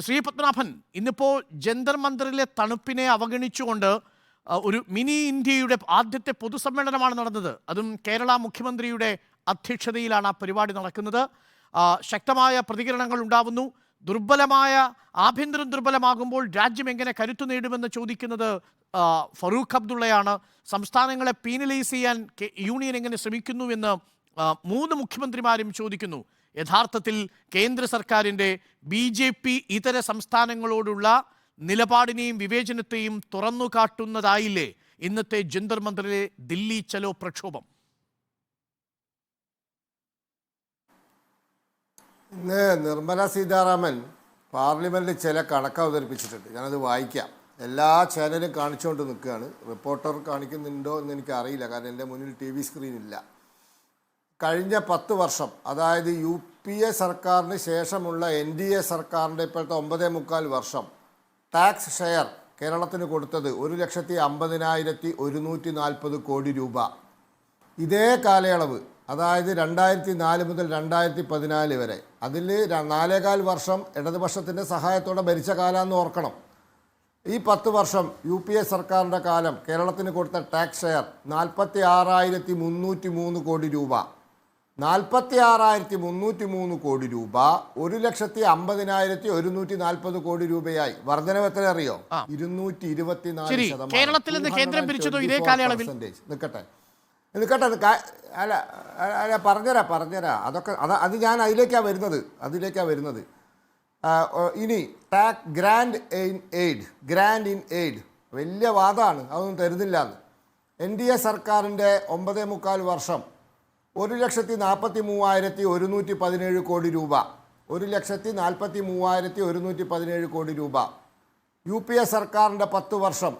ശ്രീ പത്മനാഭൻ ഇന്നിപ്പോ ജന്തർ മന്ദറിലെ തണുപ്പിനെ അവഗണിച്ചുകൊണ്ട് ഒരു മിനി ഇന്ത്യയുടെ ആദ്യത്തെ പൊതുസമ്മേളനമാണ് നടന്നത്. അതും കേരള മുഖ്യമന്ത്രിയുടെ അധ്യക്ഷതയിലാണ് ആ പരിപാടി നടക്കുന്നത്. ശക്തമായ പ്രതികരണങ്ങൾ ഉണ്ടാവുന്നു. ദുർബലമായ ആഭ്യന്തരം ദുർബലമാകുമ്പോൾ രാജ്യം എങ്ങനെ കരുത്തു നേടുമെന്ന് ചോദിക്കുന്നത് ഫറൂഖ് അബ്ദുള്ളയാണ്. സംസ്ഥാനങ്ങളെ പീനലൈസ് ചെയ്യാൻ യൂണിയൻ എങ്ങനെ ശ്രമിക്കുന്നുവെന്ന് ആ, മൂന്ന് മുഖ്യമന്ത്രിമാരും ചോദിക്കുന്നു. യഥാർത്ഥത്തിൽ കേന്ദ്ര സർക്കാരിന്റെ ബി ജെ പി ഇതര സംസ്ഥാനങ്ങളോടുള്ള നിലപാടിനെയും വിവേചനത്തെയും തുറന്നു കാട്ടുന്നതായില്ലേ? ഇന്നത്തെ ജന്തർ മന്ദിറിലെ ദില്ലി ചലോ പ്രക്ഷോഭം. ഇന്ന് നിർമ്മല സീതാരാമൻ പാർലമെന്റിൽ ചില കണക്ക് അവതരിപ്പിച്ചിട്ടുണ്ട്. ഞാനത് വായിക്കാം. എല്ലാ ചാനലും കാണിച്ചുകൊണ്ട് നിൽക്കുകയാണ്. റിപ്പോർട്ടർ കാണിക്കുന്നുണ്ടോ എന്ന് എനിക്ക് അറിയില്ല കാരണം എന്റെ മുന്നിൽ ടി വി സ്ക്രീൻ ഇല്ല. കഴിഞ്ഞ പത്ത് വർഷം അതായത് യു പി എ സർക്കാരിന് ശേഷമുള്ള എൻ ഡി എ സർക്കാരിന്റെ ഇപ്പോഴത്തെ ഒമ്പതേ മുക്കാൽ വർഷം ടാക്സ് ഷെയർ കേരളത്തിന് കൊടുത്തത് ഒരു ലക്ഷത്തി അമ്പതിനായിരത്തി ഒരുന്നൂറ്റി നാൽപ്പത് കോടി രൂപ. ഇതേ കാലയളവ് അതായത് രണ്ടായിരത്തി നാല് മുതൽ രണ്ടായിരത്തി പതിനാല് വരെ അതിൽ നാലേകാൽ വർഷം ഇടതുപക്ഷത്തിന്റെ സഹായത്തോടെ ഭരിച്ച കാലമെന്ന് ഓർക്കണം. ഈ പത്ത് വർഷം യു പി എ സർക്കാരിന്റെ കാലം കേരളത്തിന് കൊടുത്ത ടാക്സ് ഷെയർ നാൽപ്പത്തി ആറായിരത്തി മുന്നൂറ്റി മൂന്ന് കോടി രൂപ. നാൽപ്പത്തി ആറായിരത്തി മുന്നൂറ്റി മൂന്ന് കോടി രൂപ ഒരു ലക്ഷത്തി അമ്പതിനായിരത്തി ഒരുന്നൂറ്റി നാൽപ്പത് കോടി രൂപയായി വർധനവ് എത്ര അറിയോ. ഇരുന്നൂറ്റി ഇരുപത്തിനാല് ശതമാനം. നിൽക്കട്ടെ നിൽക്കട്ടെ അല്ല അല്ല പറഞ്ഞുതരാ പറഞ്ഞുതരാ. അതൊക്കെ അത് അത് ഞാൻ അതിലേക്കാണ് വരുന്നത് അതിലേക്കാണ് വരുന്നത്. ഇനി Tak grant in aid grant in aid. വലിയ വാദമാണ് അതൊന്നും തരുന്നില്ല എന്ന് എൻ ഡി എ സർക്കാരിന്റെ ഒമ്പതേ മുക്കാൽ വർഷം ഒരു ലക്ഷത്തി നാൽപ്പത്തി മൂവായിരത്തി ഒരുന്നൂറ്റി പതിനേഴ് കോടി രൂപ. ഒരു ലക്ഷത്തി നാൽപ്പത്തി മൂവായിരത്തി ഒരുന്നൂറ്റി പതിനേഴ് കോടി രൂപ. യു പി എ സർക്കാരിന്റെ പത്ത് വർഷം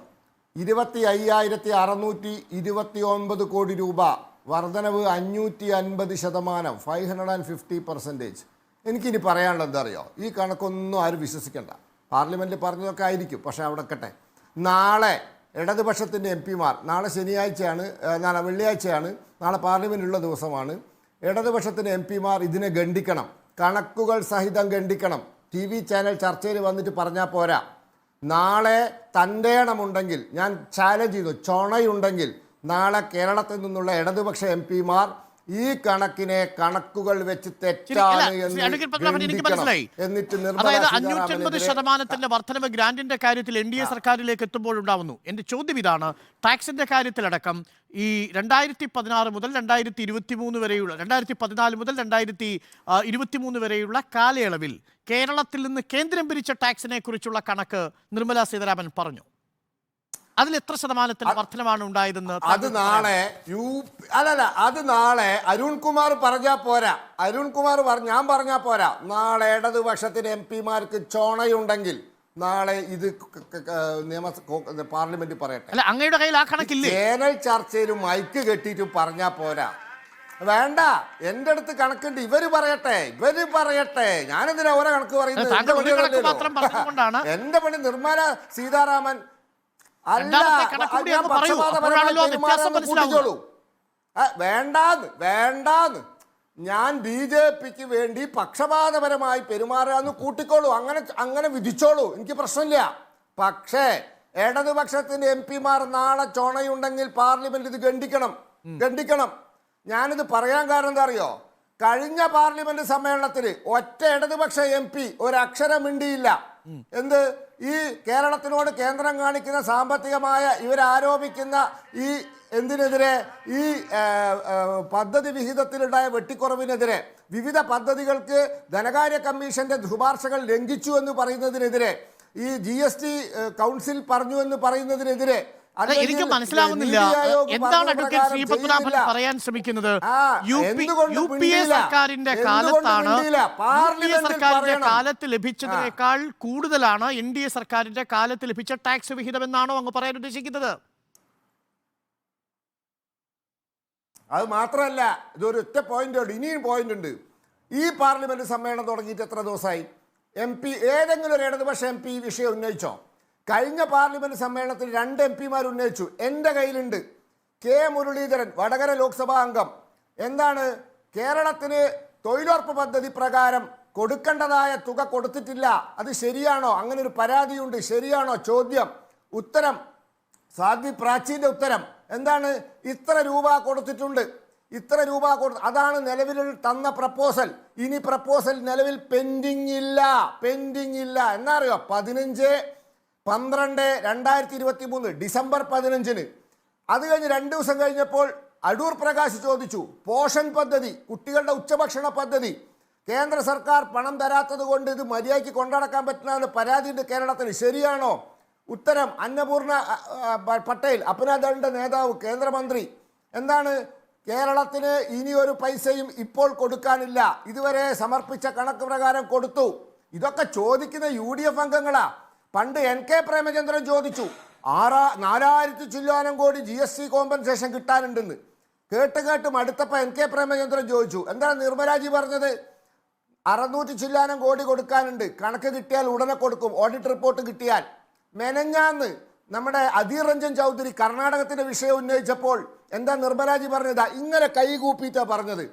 ഇരുപത്തി അയ്യായിരത്തി അറുന്നൂറ്റി ഇരുപത്തി ഒൻപത് കോടി രൂപ. വർധനവ് അഞ്ഞൂറ്റി അൻപത് ശതമാനം five hundred and fifty percentage എനിക്കിനി പറയാനുള്ളത് എന്തറിയോ ഈ കണക്കൊന്നും ആരും വിശ്വസിക്കണ്ട. പാർലമെന്റിൽ പറഞ്ഞതൊക്കെ ആയിരിക്കും പക്ഷേ അവിടെ കട്ടെ നാളെ ഇടതുപക്ഷത്തിന്റെ എം പിമാർ നാളെ ശനിയാഴ്ചയാണ് നാളെ വെള്ളിയാഴ്ചയാണ് നാളെ പാർലമെന്റുള്ള ദിവസമാണ്. ഇടതുപക്ഷത്തിന്റെ എം പിമാർ ഇതിനെ ഗണ്ഡിക്കണം കണക്കുകൾ സഹിതം ഗണ്ഡിക്കണം ടി വി ചാനൽ ചർച്ചയിൽ വന്നിട്ട് പറഞ്ഞാൽ പോരാ. നാളെ തന്റെ എണ്ണമുണ്ടെങ്കിൽ ഞാൻ ചാലഞ്ച് ചെയ്തു ചൊണയുണ്ടെങ്കിൽ നാളെ കേരളത്തിൽ നിന്നുള്ള ഇടതുപക്ഷ എം പിമാർ ഈ കണക്കിനെ കണക്കുകൾ വെച്ച് തെറ്റാണ് അതായത് അഞ്ഞൂറ്റൻപത് ശതമാനത്തിന്റെ വർധനവ് ഗ്രാന്റിന്റെ കാര്യത്തിൽ എൻ ഡി എ സർക്കാരിലേക്ക് എത്തുമ്പോഴുണ്ടാവുന്നു എന്റെ ചോദ്യം ഇതാണ് ടാക്സിന്റെ കാര്യത്തിലടക്കം ഈ രണ്ടായിരത്തി പതിനാറ് മുതൽ രണ്ടായിരത്തി ഇരുപത്തി മൂന്ന് വരെയുള്ള രണ്ടായിരത്തി പതിനാല് മുതൽ രണ്ടായിരത്തി ഇരുപത്തി മൂന്ന് വരെയുള്ള കാലയളവിൽ കേരളത്തിൽ നിന്ന് കേന്ദ്രം പിരിച്ച ടാക്സിനെ കുറിച്ചുള്ള കണക്ക് നിർമ്മലാ സീതാരാമൻ പറഞ്ഞു. അതിൽ എത്ര ശതമാനത്തിന്റെ വർധനമാണ് ഉണ്ടായതെന്ന് അത് നാളെ യു അല്ലല്ല അത് നാളെ അരുൺകുമാർ പറഞ്ഞാൽ പോരാ. അരുൺകുമാർ പറ ഞാൻ പറഞ്ഞാൽ പോരാ. നാളെ ഇടതുപക്ഷത്തിന് എം പിമാർക്ക് ചോണയുണ്ടെങ്കിൽ നാളെ ഇത് നിയമ പാർലമെന്റ് പറയട്ടെ. അല്ല അങ്ങയുടെ കയ്യിൽ ആ കണക്കില്ലേ? ചേനൽ ചർച്ചയിലും മൈക്ക് കെട്ടിയിട്ട് പറഞ്ഞാൽ പോരാ. വേണ്ട എന്റെ അടുത്ത് കണക്കുണ്ട്. ഇവർ പറയട്ടെ ഇവർ പറയട്ടെ. ഞാനെന്തിനാ ഓരോ കണക്ക് പറയുന്നത്? എന്റെ പണി നിർമ്മല സീതാരാമൻ രണ്ടാമത്തെ പറയൂ. അപ്പോഴാണല്ലോ വ്യത്യാസം. വേണ്ടാന്ന് വേണ്ടാന്ന്. ഞാൻ ബി ജെ പിക്ക് വേണ്ടി പക്ഷപാതപരമായി പെരുമാറുകയെന്ന് കൂട്ടിക്കോളൂ. അങ്ങനെ അങ്ങനെ വിധിച്ചോളൂ. എനിക്ക് പ്രശ്നമില്ല. പക്ഷേ ഇടതുപക്ഷത്തിന്റെ എം പിമാർ നാളെ ചോണയുണ്ടെങ്കിൽ പാർലമെന്റ് ഇത് ഖണ്ഡിക്കണം. ഖണ്ഡിക്കണം. ഞാനിത് പറയാൻ കാരണം എന്താ അറിയോ? കഴിഞ്ഞ പാർലമെന്റ് സമ്മേളനത്തിൽ ഒറ്റ ഇടതുപക്ഷ എം പി ഒരക്ഷരം മിണ്ടിയില്ല. എന്ത്? ഈ കേരളത്തിനോട് കേന്ദ്രം കാണിക്കുന്ന സാമ്പത്തികമായ ഇവരാരോപിക്കുന്ന ഈ എന്തിനെതിരെ ഈ പദ്ധതി വിഹിതത്തിലുണ്ടായ വെട്ടിക്കുറവിനെതിരെ വിവിധ പദ്ധതികൾക്ക് ധനകാര്യ കമ്മീഷന്റെ ശുപാർശകൾ ലംഘിച്ചു എന്ന് പറയുന്നതിനെതിരെ ഈ ജി എസ് ടി കൗൺസിൽ പറഞ്ഞു എന്ന് പറയുന്നതിനെതിരെ അല്ല, എനിക്ക് മനസ്സിലാവുന്നില്ല. എന്താണ് അഡ്വക്കേറ്റ് ശ്രീ പത്മനാഭൻ പറയാൻ ശ്രമിക്കുന്നത്? യു പി എ സർക്കാരിന്റെ കാലത്താണ് സർക്കാരിന്റെ. കാലത്ത് ലഭിച്ചതിനേക്കാൾ കൂടുതലാണ് എൻ ഡി എ സർക്കാരിന്റെ കാലത്ത് ലഭിച്ച ടാക്സ് വിഹിതം എന്നാണോ അങ്ങ് പറയാൻ ഉദ്ദേശിക്കുന്നത്? അത് മാത്രമല്ല ഇതൊരു ഒറ്റ പോയിന്റ് ഉണ്ട് ഇനിയും പോയിന്റ് ഉണ്ട്. ഈ പാർലമെന്റ് സമ്മേളനം തുടങ്ങിയിട്ട് എത്ര ദിവസമായി? എം പി ഏതെങ്കിലും ഒരു ഇടതുപക്ഷ എം പി ഈ വിഷയം ഉന്നയിച്ചോ? കഴിഞ്ഞ പാർലമെന്റ് സമ്മേളനത്തിൽ രണ്ട് എം പിമാർ ഉന്നയിച്ചു. എന്റെ കയ്യിലുണ്ട്. കെ മുരളീധരൻ വടകര ലോക്സഭാ അംഗം. എന്താണ്? കേരളത്തിന് തൊഴിലുറപ്പ് പദ്ധതി പ്രകാരം കൊടുക്കേണ്ടതായ തുക കൊടുത്തിട്ടില്ല. അത് ശരിയാണോ? അങ്ങനെ ഒരു പരാതിയുണ്ട്. ശരിയാണോ? ചോദ്യം. ഉത്തരം. സാധ്വി പ്രാചീന്റെ ഉത്തരം. എന്താണ്? ഇത്ര രൂപ കൊടുത്തിട്ടുണ്ട്. ഇത്ര രൂപ കൊടു അതാണ് നിലവിൽ തന്ന പ്രപ്പോസൽ. ഇനി പ്രപ്പോസൽ നിലവിൽ പെൻഡിങ് ഇല്ല. പെൻഡിങ് ഇല്ല. എന്നറിയോ പതിനഞ്ച് പന്ത്രണ്ട് രണ്ടായിരത്തി ഇരുപത്തി മൂന്ന് ഡിസംബർ പതിനഞ്ചിന്. അത് കഴിഞ്ഞ് രണ്ട് ദിവസം കഴിഞ്ഞപ്പോൾ അടൂർ പ്രകാശ് ചോദിച്ചു പോഷൻ പദ്ധതി കുട്ടികളുടെ ഉച്ചഭക്ഷണ പദ്ധതി കേന്ദ്ര സർക്കാർ പണം തരാത്തത് കൊണ്ട് ഇത് മര്യാദയ്ക്ക് കൊണ്ടടക്കാൻ പറ്റുന്ന പരാതിയുണ്ട് കേരളത്തിന് ശരിയാണോ? ഉത്തരം അന്നപൂർണ പട്ടേൽ അപ്നാദളിന്റെ നേതാവ് കേന്ദ്രമന്ത്രി. എന്താണ്? കേരളത്തിന് ഇനി ഒരു പൈസയും ഇപ്പോൾ കൊടുക്കാനില്ല. ഇതുവരെ സമർപ്പിച്ച കണക്ക് പ്രകാരം കൊടുത്തു. ഇതൊക്കെ ചോദിക്കുന്ന യു ഡി എഫ് അംഗങ്ങളാ. പണ്ട് എൻ കെ പ്രേമചന്ദ്രൻ ചോദിച്ചു ആറാ നാലായിരത്തി ചില്ലാനം കോടി ജി എസ് ടി കോമ്പൻസേഷൻ കിട്ടാനുണ്ടെന്ന്. കേട്ട് കേട്ട് മടുത്തപ്പോൾ എൻ കെ പ്രേമചന്ദ്രൻ ചോദിച്ചു എന്താണ് നിർമ്മലാജി പറഞ്ഞത്? അറുന്നൂറ്റി ചില്ലാനം കോടി കൊടുക്കാനുണ്ട് കണക്ക് കിട്ടിയാൽ ഉടനെ കൊടുക്കും ഓഡിറ്റ് റിപ്പോർട്ട് കിട്ടിയാൽ. മെനഞ്ഞാന്ന് നമ്മുടെ അധീർ രഞ്ജൻ ചൗധരി കർണാടകത്തിന്റെ വിഷയം ഉന്നയിച്ചപ്പോൾ എന്താ നിർമ്മലാജി പറഞ്ഞതാ? ഇങ്ങനെ കൈകൂപ്പിയിട്ടാണ് പറഞ്ഞത്.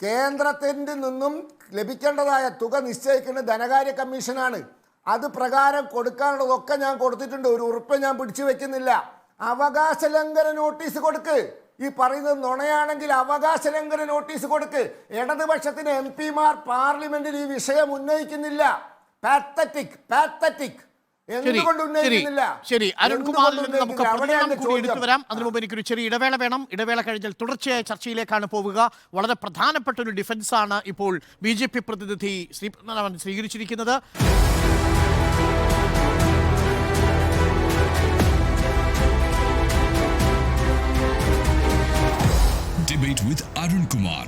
കേന്ദ്രത്തിന്റെ നിന്നും ലഭിക്കേണ്ടതായ തുക നിശ്ചയിക്കുന്നത് ധനകാര്യ കമ്മീഷനാണ്. അത് പ്രകാരം കൊടുക്കാനുള്ളതൊക്കെ ഞാൻ കൊടുത്തിട്ടുണ്ട്. ഒരു ഉറുപ്പ് ഞാൻ പിടിച്ചു വെക്കുന്നില്ല. അവകാശ ലംഘന നോട്ടീസ് കൊടുക്ക്. ഈ പറയുന്നത് നുണയാണെങ്കിൽ അവകാശ ലംഘന നോട്ടീസ് കൊടുക്ക്. ഇടതുപക്ഷത്തിന് എം പിമാർ പാർലമെന്റിൽ ഈ വിഷയം ഉന്നയിക്കുന്നില്ല. പാത്തറ്റിക് പാത്തറ്റിക് ശരി അരുൺകുമാറിൽ നിന്ന് നമുക്ക് പ്രതികരണം കൂടി എടുത്തു വരാം. അതിനു മുമ്പ് എനിക്കൊരു ചെറിയ ഇടവേള വേണം. ഇടവേള കഴിഞ്ഞാൽ തുടർച്ചയായ ചർച്ചയിലേക്കാണ് പോവുക. വളരെ പ്രധാനപ്പെട്ട ഒരു ഡിഫൻസാണ് ആണ് ഇപ്പോൾ ബി ജെ പി പ്രതിനിധി ശ്രീ പത്മനാഭൻ സ്വീകരിച്ചിരിക്കുന്നത് Debate with Arun Kumar